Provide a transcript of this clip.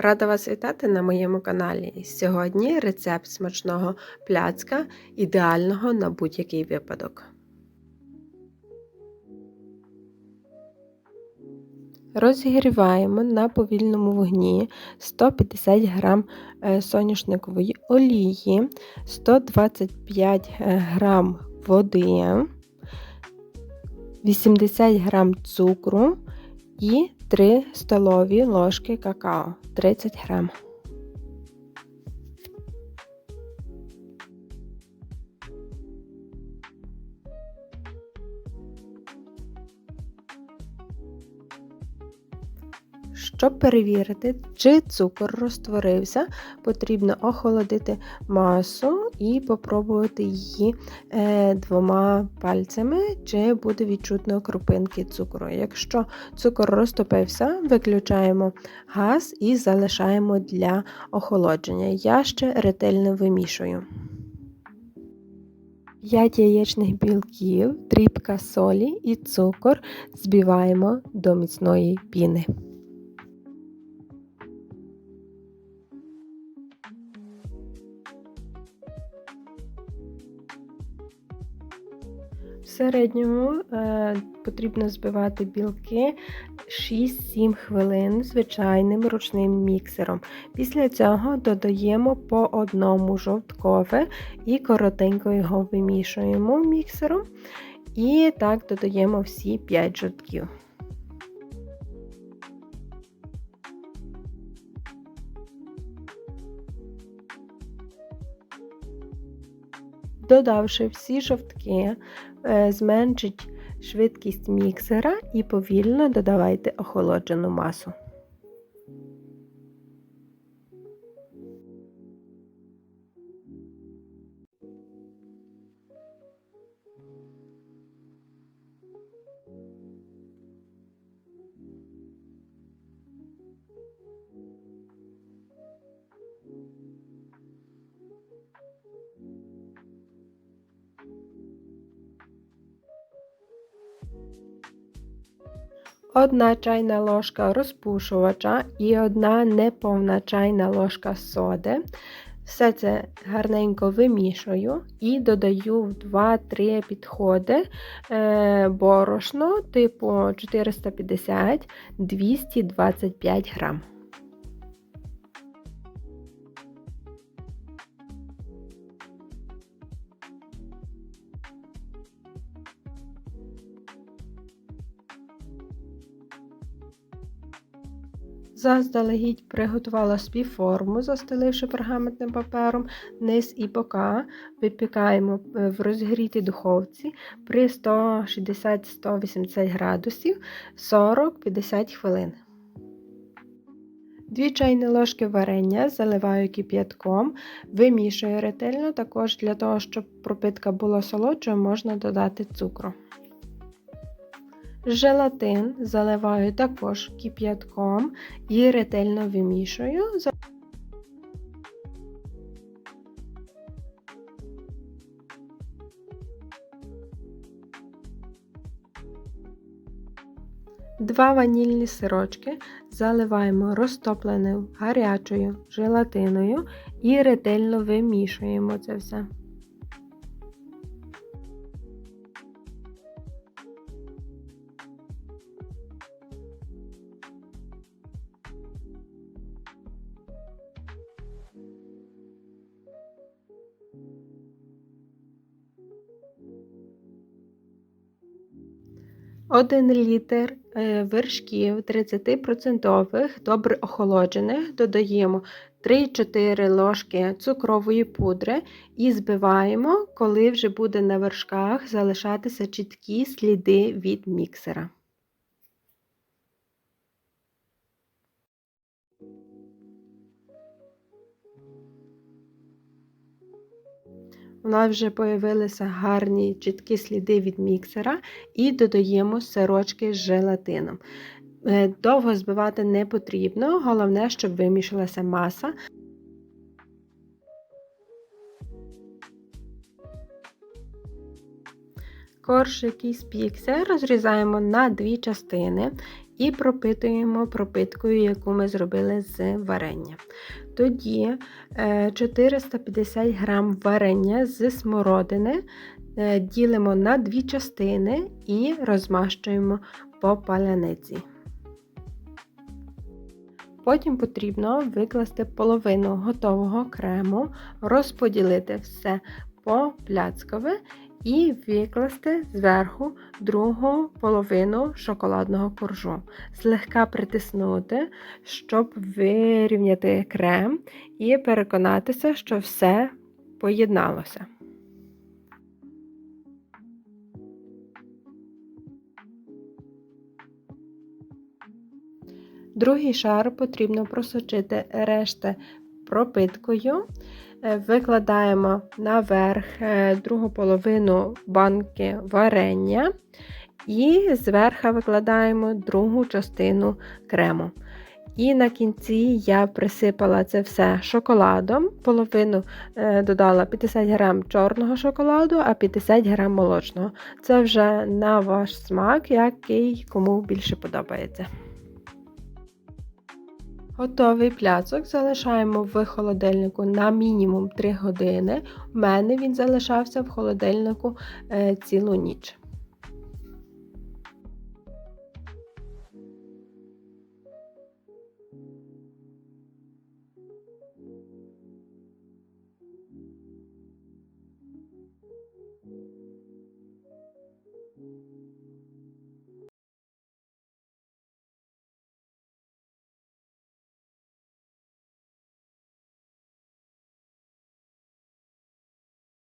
Рада вас вітати на моєму каналі. Сьогодні рецепт смачного пляцка, ідеального на будь-який випадок. Розігріваємо на повільному вогні 150 г соняшникової олії, 125 г води, 80 г цукру і 3 столові ложки какао 30 грам. Щоб перевірити, чи цукор розтворився, потрібно охолодити масу і попробувати її е, двома пальцями, чи буде відчутно кропинки цукру. Якщо цукор розтопився, виключаємо газ і залишаємо для охолодження. Я ще ретельно вимішую. 5 яєчних білків, дрібка солі і цукор збиваємо до міцної піни. Середньому е, потрібно збивати білки 6-7 хвилин звичайним ручним міксером. Після цього додаємо по одному жовткове і коротенько його вимішуємо міксером. І так додаємо всі 5 жовтків. Додавши всі жовтки, зменшить швидкість міксера і повільно додавайте охолоджену масу. Одна чайна ложка розпушувача і одна неповна чайна ложка соди. Все це гарненько вимішую і додаю в 2-3 підходи е, борошно типу 450-225 грам. Заздалегідь приготувала собі форму, застеливши пергаментним папером, низ і бока. Випікаємо е, в розгрітій духовці при 160-180 градусів 40-50 хвилин. Дві чайні ложки варення заливаю кип'ятком, вимішую ретельно, також для того, щоб пропитка була солодшою, можна додати цукру. Желатин заливаю також кип'ятком і ретельно вимішую. Два ванільні сирочки заливаємо розтопленою гарячою желатиною і ретельно вимішуємо це все. Один літр е, вершків 30% добре охолоджених, додаємо 3-4 ложки цукрової пудри і збиваємо, коли вже буде на вершках залишатися чіткі сліди від міксера. У нас вже з'явилися гарні чіткі сліди від міксера і додаємо сирочки з желатином. Е, довго збивати не потрібно, головне, щоб вимішалася маса. Корж, який спікся, розрізаємо на дві частини і пропитуємо пропиткою, яку ми зробили з варення. Тоді е, 450 г варення з смородини е, ділимо на дві частини і розмащуємо по паляниці. Потім потрібно викласти половину готового крему, розподілити все по пляцкове і викласти зверху другу половину шоколадного коржу. Злегка притиснути, щоб вирівняти крем і переконатися, що все поєдналося. Другий шар потрібно просочити решти пропиткою. Е, Викладаємо наверх е, другу половину банки варення і зверху викладаємо другу частину крему. І на кінці я присипала це все шоколадом. Половину е, додала 50 г чорного шоколаду, а 50 г молочного. Це вже на ваш смак, який кому більше подобається. Готовий пляцок залишаємо в холодильнику на мінімум 3 години. У мене він залишався в холодильнику е, цілу ніч.